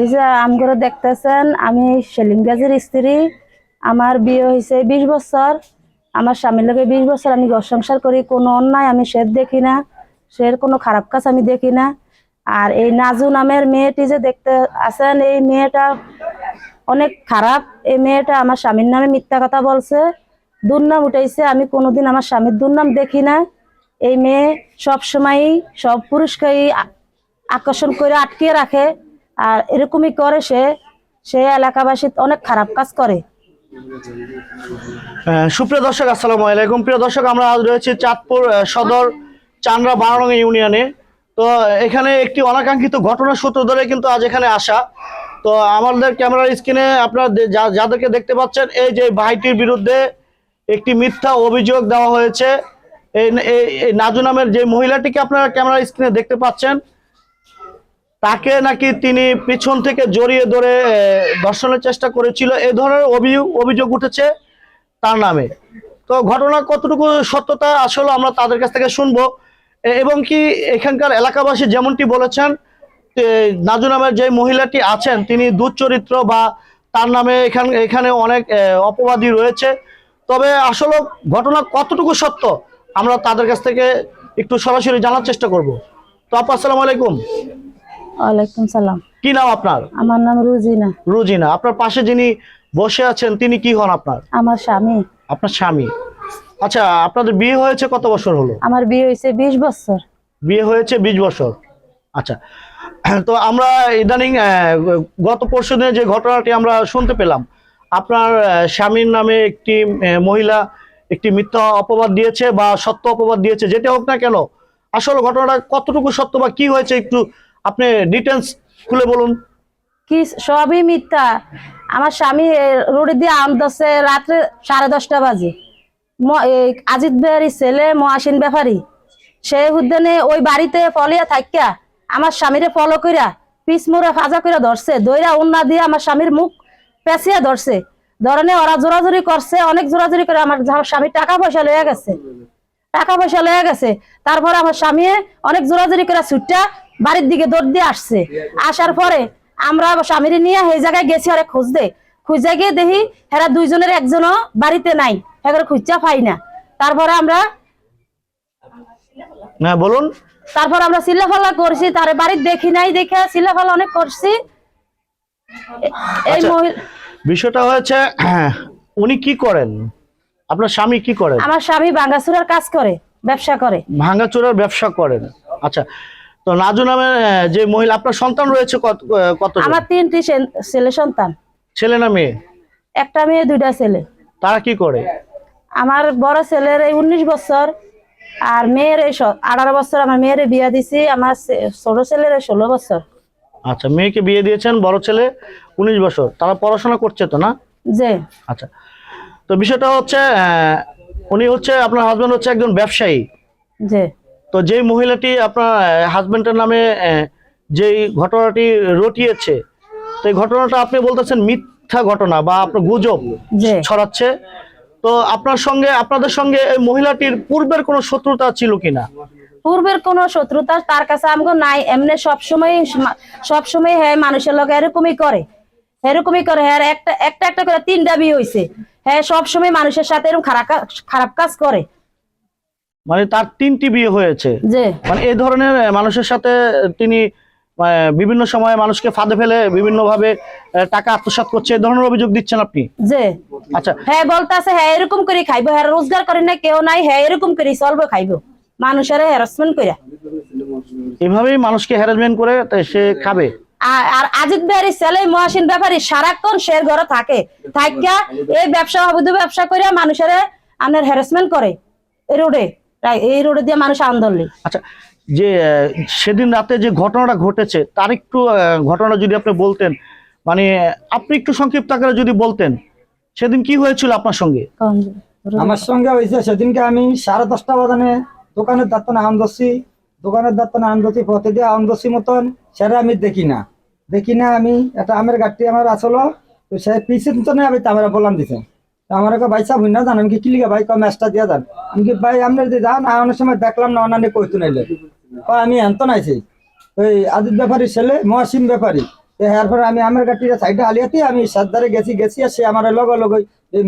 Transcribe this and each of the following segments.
এই যে আমগরে দেখতেছেন, আমি সেলিম গাজীর স্ত্রী। আমার বিয়ে হয়েছে বিশ বছর। আমার স্বামীর লোকে বিশ বছর আমি ঘর সংসার করি, কোনো অন্যায় আমি সে দেখি না সে কোনো খারাপ কাজ আমি দেখি না। আর এই নাজু নামের মেয়েটি যে দেখতে আছেন, এই মেয়েটা অনেক খারাপ। এই মেয়েটা আমার স্বামীর নামে মিথ্যা কথা বলছে, দুর্নাম উঠাইছে। আমি কোনোদিন আমার স্বামীর দুর্নাম দেখি না। এই মেয়ে সব সময়ই সব পুরুষকেই আকর্ষণ করে আটকে রাখে। আর এরকমই করে সে সে এলাকাবাসী অনেক খারাপ কাজ করে। সুপ্রিয় দর্শক, আসসালামু আলাইকুম। প্রিয় দর্শক, আমরা আজ রয়েছি চাঁদপুর সদর চান্দ্রা বারোরং ইউনিয়নে। তো এখানে একটি অনাকাঙ্ক্ষিত ঘটনার সূত্র ধরে কিন্তু আজ এখানে আসা। তো আমাদের ক্যামেরার স্ক্রিনে আপনারা যাদেরকে দেখতে পাচ্ছেন, এই যে ভাইটির বিরুদ্ধে একটি মিথ্যা অভিযোগ দেওয়া হয়েছে। এই নাজু নামের যে মহিলাটিকে আপনারা ক্যামেরার স্ক্রিনে দেখতে পাচ্ছেন তাকে নাকি তিনি পিছন থেকে জড়িয়ে ধরে ধর্ষণের চেষ্টা করেছিল। এই ধরনের অভিযোগ অভিযোগ উঠেছে তার নামে। তো ঘটনা কতটুকু সত্যতা আসলে আমরা তাদের কাছ থেকে শুনব। এবং কি এখানকার এলাকাবাসী যেমনটি বলেছেন এ, নাজু নামের যে মহিলাটি আছেন তিনি দুচরিত্র বা তার নামে এখান এখানে অনেক অপবাদী রয়েছে। তবে আসলে ঘটনা কতটুকু সত্য আমরা তাদের কাছ থেকে একটু সরাসরি জানার চেষ্টা করব। তো আপু আসসালামু আলাইকুম। ওয়ালাইকুম সালাম। কি নাম আপনার? আমার নাম রুজিনা। রুজিনা আপনার পাশে যিনি বসে আছেন তিনি কি হন আপনার? আমার স্বামী। আপনার স্বামী। আচ্ছা আপনাদের বিয়ে হয়েছে কত বছর হলো? আমার বিয়ে হয়েছে বিশ বছর। বিয়ে হয়েছে বিশ বছর। আচ্ছা তো আমরা ইদানিং গত পরশু দিনে যে ঘটনাটি আমরা শুনতে পেলাম আপনার স্বামীর নামে একটি মহিলা একটি মিথ্যা অপবাদ দিয়েছে বা সত্য অপবাদ দিয়েছে যেটা হোক না কেন আসল ঘটনাটা কতটুকু সত্য বা কি হয়েছে একটু আপনি ডিটেলস খুলে বলুন। কি, সবই মিথ্যা। আমার স্বামী রোডে দিয়ে আমদছে রাত্রে সাড়ে দশটা বাজে। আজিত বিহারি ছেলে, মহাসিন ব্যাপারী সে উদ্যানে ওই বাড়িতে ফলিয়া থাকিয়া আমার স্বামীরে ফলো কইরা পিস মোড়ে ফাজা কইরা ধরছে। দইরা উন্না দিয়ে আমার স্বামীর মুখ পেঁচিয়া ধরছে। ধরনে ওরা জোরাজুরি করছে, অনেক জোরাজুরি করে আমার স্বামীর টাকা পয়সা লয়ে গেছে। টাকা পয়সা লয়ে গেছে। তারপরে আমার স্বামী অনেক জোরাজুরি করে ছুটটা বাড়ির দিকে দৌড় দিয়ে আসছে। আসার পরে আমরা স্বামীর নিয়ে এই জায়গায় গেছি আরে খুঁজতে খুঁজে গিয়ে দেখি হেরা দুইজনের একজনও বাড়িতে নাই এবার খুঁজা পাই না। তারপরে আমরা হ্যাঁ বলুন। তারপর আমরা সিল্লাফাল্লা করছি তার বাড়ির দেখি নাই দেখে সিল্লাফাল্লা অনেক করছি। এই আচ্ছা। বিষয়টা হয়েছে উনি কি করেন? আপনার স্বামী কি করেন? আমার স্বামী বাঙ্গাসুরার কাজ করে ব্যবসা করে। ভাঙাচোরার ব্যবসা করেন। আচ্ছা তো নাজু নামের যে মহিলা আপনার সন্তান রয়েছে কত কত আমার তিনটি ছেলে সন্তান। ছেলে না মেয়ে? একটা মেয়ে দুইটা ছেলে। তারা কি করে? আমার বড় ছেলের এই উনিশ বছর আর মেয়ের এই আঠারো বছর আমার মেয়ের বিয়া দিছি আমার ছোট ছেলের ষোলো বছর। আচ্ছা মেয়েকে বিয়ে দিয়েছেন বড় ছেলে উনিশ বছর। তারা পড়াশোনা করছে তো না? যে আচ্ছা তো বিষয়টা হচ্ছে উনি হচ্ছে আপনার হাজবেন্ড হচ্ছে একজন ব্যবসায়ী। যে তো যেই মহিলাটি আপনার হাজবেন্ডের নামে যেই ঘটনাটি রটিয়েছে তো এই ঘটনাটা আপনি বলতেছেন মিথ্যা ঘটনা বা আপনার গুজব ছড়াচ্ছে। তো আপনার সঙ্গে আপনাদের সঙ্গে এই মহিলাটির পূর্বের কোনো শত্রুতা ছিল কিনা? পূর্বের কোন শত্রুতা তার কাছে আমাকে নাই। এমনি সবসময় সবসময় হ্যাঁ মানুষের লোক এরকমই করে। এরকমই করে। হ্যাঁ একটা একটা একটা করে তিনটা বিয়ে হয়েছে হ্যাঁ সবসময় মানুষের সাথে এরকম খারাপ খারাপ কাজ করে। মানে তার তিনটি বিয়ে হয়েছে। মানে এই ধরনের মানুষের সাথে তিনি বিভিন্ন সময়ে মানুষকে ফাঁদে ফেলে বিভিন্ন ভাবে টাকা আত্মসাৎ করছে এই ধরনের অভিযোগ দিচ্ছেন আপনি? যে আচ্ছা। হ্যাঁ বলতাছে হ্যাঁ এরকম করে খাইবো হ্যাঁ রোজগার করে না কেউ নাই হ্যাঁ এরকম করে চলবো খাইবো। মানুষের হ্যারাসমেন্ট করে এভাবেই মানুষকে হ্যারাসমেন্ট করে তাই সে খাবে। আর আজিত বিহারি ছেলে মহাসিন ব্যাপারী সারাক্ষণ শের ঘরে থাকে। থাকিয়া এই ব্যবসা অবৈধ ব্যবসা করে মানুষের আপনার হ্যারাসমেন্ট করে রোডে এই রোডে দিয়ে মানুষ আন্দোলন। আচ্ছা যে সেদিন রাতে যে ঘটনাটা ঘটেছে তার একটু ঘটনা যদি আপনি বলতেন মানে আপনি একটু সংক্ষিপ্ত আকারে যদি বলতেন সেদিন কি হয়েছিল আপনার সঙ্গে? আমার সঙ্গে হয়েছে সেদিনকে আমি সাড়ে দশটা বাজানে দোকানের দাঁতনে আম দছি দোকানের দাঁতনে আম দছি পথে দিয়ে আম দছি মতন সেটা আমি দেখি না। দেখি না আমি একটা আমের গাঠটি আমার আসলো তো সে পিছিয়ে আমি তামেরা বললাম দিছে আমার ভাই সাহেব না, জান, আমি কি কিলিকা ভাই কম দিয়া যান। আমি কি ভাই আপনার দিয়ে যান অনেক সময় দেখলাম না অনানি কইতু নাইলে। আমি এন্ত নাইছি। ওই আদিত ব্যাপারী ছেলে, মহাসিম ব্যাপারী। এরপরে আমি আমার গাড়িটা সাইডে হালিয়াতে, আমি সাদ্দারে গেছি গেছি, আর সে আমার লগে লগে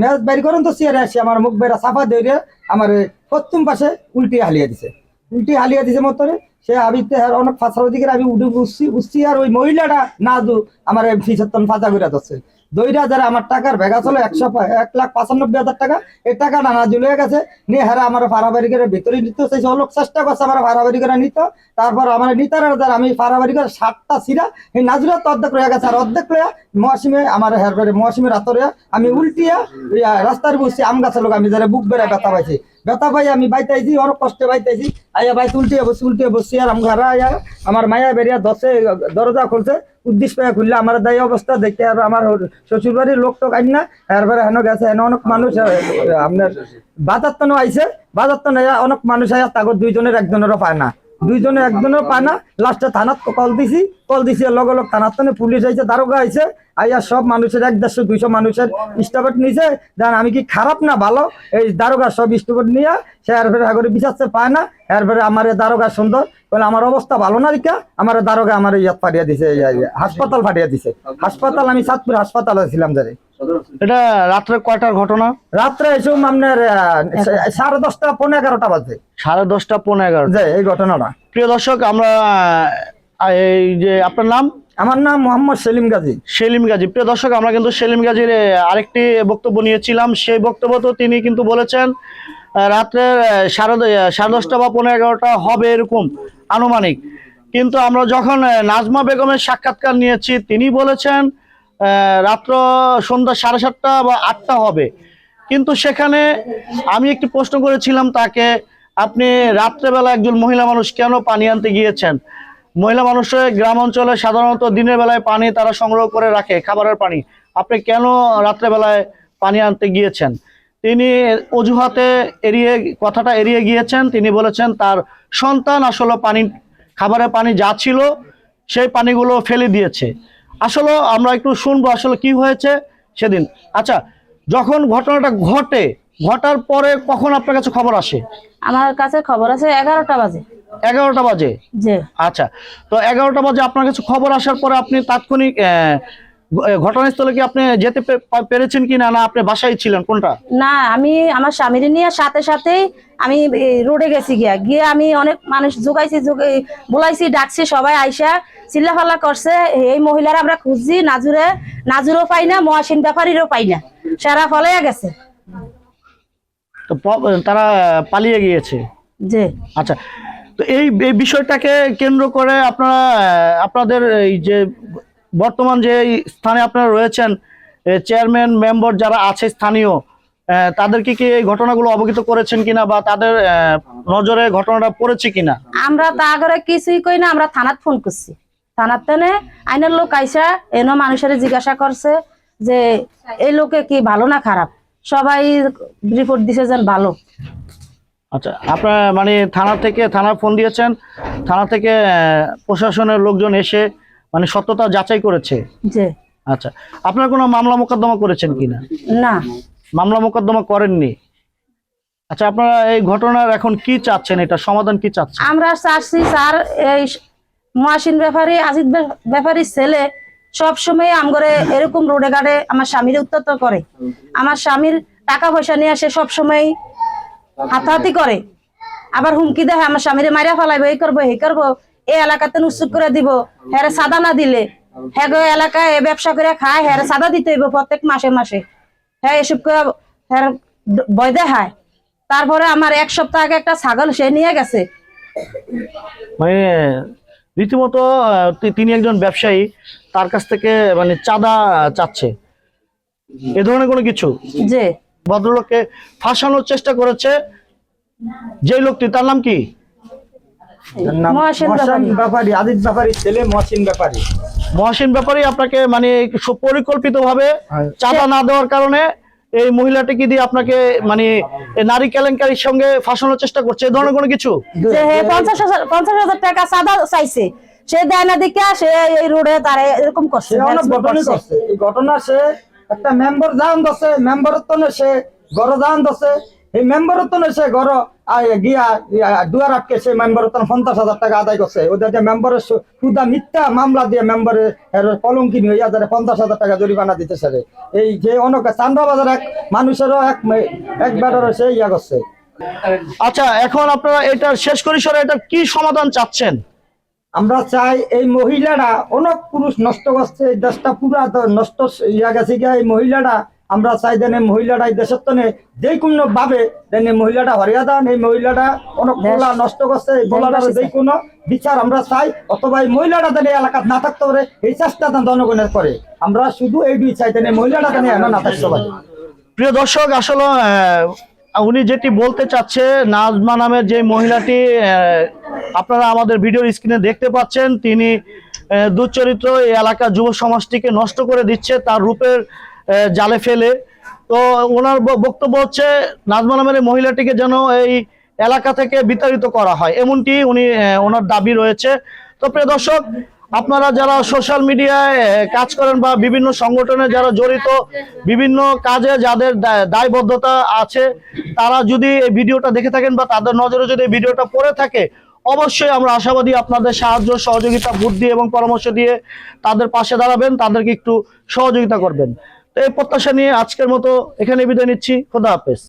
ম্যাচ বাইর করেন তো সে সে আমার মুখ বেড়া সাফা দিয়ে আমার পশ্চিম পাশে উল্টি হালিয়ে দিছে। উল্টি হালিয়ে দিছে মতরে সে আমি অনেক ফাঁসার দিকে আমি উঠে বুঝছি বুঝছি আর ওই মহিলাটা না দু আমার ফিসত্তন ফাঁচা করে দিচ্ছে। দইরা যারা আমার টাকার ভেগা চলে একশো এক লাখ পঁচানব্বই হাজার টাকা, এই টাকাটা না জুলে গেছে। নিয়ে হারা আমার ফাড়াবাড়ি করে ভিতরে নিত, সেই লোক চেষ্টা করছে আমার ফাড়াবাড়ি করে নিত। তারপর আমার নিতার দ্বারা আমি ফাড়াবাড়ি করে সাতটা সিরা, এই নাজুরা তো অর্ধেক রয়ে গেছে, আর অর্ধেক রয়ে মৌসুমে আমার হের করে মৌসুমের রাতরে আমি উল্টিয়া রাস্তার বসছি আম গাছের লোক আমি যারা বুক বেড়া ব্যথা পাইছি। ব্যথা পাই আমি বাইতাইছি, অনেক কষ্টে বাইতাইছি। আয়া ভাই উল্টে বসে উল্টে বসছি আর আমার আয়া, আমার মায়া বেরিয়া দশে দরজা খুলছে, উদ্দেশ্য পায়া খুললে আমার দায় অবস্থা দেখে আর আমার শ্বশুর বাড়ির লোক তো কাইন না এরপরে হেন গেছে, হেন অনেক মানুষ আপনার বাজার তো আইছে, বাজার তো অনেক মানুষ আয়া তাগর দুইজনের একজনেরও পায় না। দুইজনে একজনের পায় না। লাস্টে থানাত কল দিছি। কল দিছি লগে লগ থানার তনে পুলিশ আইছে দারোগা আইছে। আইয়া সব মানুষের এক দেড়শো দুইশো মানুষের স্টাফেট নিছে। জান আমি কি খারাপ না ভালো? এই দারোগা সব স্টাফেট নিয়ে সে এরপরে আগরে বিচারছে পায় না। এরপরে আমার এই দারোগা সুন্দর। বলে আমার অবস্থা ভালো না দিকা। আমার দারোগা আমার ইয়াত পাঠিয়ে দিছে হাসপাতাল পাঠিয়ে দিছে। হাসপাতাল আমি সাতপুর হাসপাতালে ছিলাম যারে এটা রাত্রে কয়টার ঘটনা? রাত্রে এসব আপনার সাড়ে দশটা পনেরো এগারোটা বাজে। সাড়ে দশটা পনেরো এগারো যে এই ঘটনাটা। প্রিয় দর্শক আমরা এই যে আপনার নাম? আমার নাম মোহাম্মদ সেলিম গাজী। সেলিম গাজী। প্রিয় দর্শক আমরা কিন্তু সেলিম গাজীর আরেকটি বক্তব্য নিয়েছিলাম। সেই বক্তব্য তো তিনি কিন্তু বলেছেন রাত্রে সাড়ে দ- সাড়ে দশটা বা পনেরো এগারোটা হবে এরকম আনুমানিক। কিন্তু আমরা যখন নাজমা বেগমের সাক্ষাৎকার নিয়েছি তিনি বলেছেন আহ, রাত্র সন্ধ্যা সাড়ে সাতটা বা আটটা হবে। কিন্তু সেখানে আমি একটি প্রশ্ন করেছিলাম তাকে, আপনি রাত্রেবেলা একজন মহিলা মানুষ কেন পানি আনতে গিয়েছেন? মহিলা মানুষের গ্রাম অঞ্চলে সাধারণত দিনের বেলায় পানি তারা সংগ্রহ করে রাখে, খাবারের পানি। আপনি কেন রাত্রেবেলায় পানি আনতে গিয়েছেন? তিনি অজুহাতে এড়িয়ে, কথাটা এড়িয়ে গিয়েছেন। তিনি বলেছেন, তার সন্তান আসলে পানি, খাবারের পানি যা ছিল, সেই পানিগুলো ফেলে দিয়েছে। আসলে আমরা একটু শুনব আসলে কি হয়েছে সেদিন। আচ্ছা যখন ঘটনাটা ঘটে ঘটার পরে কখন আপনার কাছে খবর আসে? আমার কাছে খবর আছে এগারোটা বাজে। এগারোটা বাজে? আচ্ছা তো এগারোটা বাজে আপনার কাছে খবর আসার পরে আপনি তাৎক্ষণিক আহ, ঘটনাস্থলে কি আপনি যেতে পেরেছেন কি না আপনি বাসায় ছিলেন কোনটা? না আমি আমার স্বামীর নিয়ে সাথে সাথেই আমি রোডে গেছি গিয়া। গিয়ে আমি অনেক মানুষ জোগাইছি জোগাই বলাইছি ডাকছি সবাই আইসা চিল্লাফাল্লা করছে। এই মহিলারা আমরা খুঁজছি নাজুরে নাজুরও পাই না মহাসিন ব্যাপারীরও পাই না। সারা ফলে গেছে। তো তারা পালিয়ে গিয়েছে? যে আচ্ছা তো এই বিষয়টাকে কেন্দ্র করে আপনারা আপনাদের এই যে বর্তমান যে স্থানে আপনারা রয়েছেন চেয়ারম্যান মেম্বার যারা আছে স্থানীয় তাদেরকে কি এই ঘটনাগুলো অবগত করেছেন কিনা বা তাদের নজরে ঘটনাটা পড়েছে কিনা? আমরা তা করে কিছুই কই না আমরা থানাত ফোন করছি। থানার তেনে আইনের লোক আইসা এনো মানুষের জিজ্ঞাসা করছে যে এই লোকে কি ভালো না খারাপ? সবাই রিপোর্ট দিছে যেন ভালো। আচ্ছা আপনার মানে থানা থেকে থানা ফোন দিয়েছেন থানা থেকে প্রশাসনের লোকজন এসে মানে সত্যতা যাচাই করেছে? আচ্ছা আপনার কোনো মামলা মোকদ্দমা করেছেন কিনা? না। মামলা মোকদ্দমা করেননি? আচ্ছা আপনারা এই ঘটনার এখন কি চাচ্ছেন? এটা সমাধান কি চাচ্ছেন? আমরা চাচ্ছি স্যার এই মহাসিন ব্যাপারী ব্যা- ব্যাপারীর ছেলে সব সময় আমগরে এরকম রোডে ঘাটে আমার স্বামীর উত্তত করে। আমার স্বামীর টাকা পয়সা নিয়ে আসে সব সময় হাতাহাতি করে। আবার হুমকি দেয় আমার স্বামীরে মারিয়া ফেলাইবো এই করব এই করব। এই এলাকাতে উৎসুক করে দিব হ্যাঁ সাদা না দিলে। হ্যাঁ এলাকায় এ ব্যবসা করে খায় হ্যাঁ সাদা দিতে হইব প্রত্যেক মাসে মাসে। হ্যাঁ এসব করে হ্যাঁ বয় দেখায়। তারপরে আমার এক সপ্তাহ আগে একটা ছাগল সে নিয়ে গেছে। মানে রীতিমতো তিনি একজন ব্যবসায়ী তার কাছ থেকে মানে চাঁদা চাচ্ছে। এ ধরনের কোনো কিছু? যে ভদ্রলোককে ফাঁসানোর চেষ্টা করেছে যে লোকটি তার নাম কি? মহসিন ব্যাপারী। আপনাকে মানে পরিকল্পিত ভাবে হ্যাঁ। চাঁদা না দেওয়ার কারণে এই মহিলাটিকে দিয়ে আপনাকে মানে নারী কেলেঙ্কারির সঙ্গে ফাঁসানোর চেষ্টা করছে। এই ধরনের কোনো কিছু? পঞ্চাশ হাজার পঞ্চাশ হাজার টাকা সাদা চাইছে সে দেয় না দিকে সে এই রোডে তারা এরকম করছে। ঘটনা সে একটা মেম্বার জান দছে মেম্বার তো সে গড় জান দছে এই মেম্বার তো সে ঘর গিয়া দুয়ার আটকে সে মেম্বার তো পঞ্চাশ হাজার টাকা আদায় করছে। ওদের যে মেম্বারের সুদা মিথ্যা মামলা দিয়ে মেম্বারের কলঙ্কিনি হইয়া যারা পঞ্চাশ হাজার টাকা জরিমানা দিতেছে রে। এই যে অনেক চান্দা বাজার এক মানুষেরও এক একবারের সে ইয়া করছে। আচ্ছা এখন আপনারা এটা শেষ পরিসরে এটা কি সমাধান চাচ্ছেন? আমরা চাই এই মহিলারা অনেক পুরুষ নষ্ট করছে এই দেশটা পুরা নষ্ট ইয়া গেছে গিয়া এই মহিলারা আমরা চাই দেন এই মহিলারা এই দেশের তনে যে কোনো ভাবে দেন এই মহিলাটা হরিয়া দেন এই মহিলাটা অনেক পোলা নষ্ট করছে এই পোলাটা যে কোনো বিচার আমরা চাই অথবা এই মহিলাটা দেন এই এলাকাত না থাকতে পারে এই চেষ্টা দেন জনগণের করে। আমরা শুধু এই দুই চাই দেন এই মহিলাটা দেন এখানে না থাকতে পারে। প্রিয় দর্শক আসলে আহ, উনি যেটি বলতে চাচ্ছে নাজমা নামের যে মহিলাটি আহ, আপনারা আমাদের ভিডিওর স্ক্রিনে দেখতে পাচ্ছেন তিনি আহ, দুশ্চরিত্র এই এলাকার যুব সমাজটিকে নষ্ট করে দিচ্ছে তার রূপের জালে ফেলে। তো ওনার বক্তব্য হচ্ছে, নাজমা নামের মহিলাটিকে যেন এই এলাকা থেকে বিতাড়িত করা হয়। এমনটি উনি ওনার দাবি রয়েছে। তো প্রিয় দর্শক, আপনারা যারা সোশ্যাল মিডিয়ায় কাজ করেন বা বিভিন্ন সংগঠনে যারা জড়িত, বিভিন্ন কাজে যাদের দায়- দায়বদ্ধতা আছে, তারা যদি এই ভিডিওটা দেখে থাকেন বা তাদের নজরে যদি এই ভিডিওটা পড়ে থাকে, অবশ্যই আমরা আশাবাদী আপনাদের সাহায্য, সহযোগিতা, বুদ্ধি এবং পরামর্শ দিয়ে তাদের পাশে দাঁড়াবেন, তাদেরকে একটু সহযোগিতা করবেন। এই প্রত্যাশা নিয়ে আজকের মতো এখানে বিদায় নিচ্ছি। খোদা হাফেজ।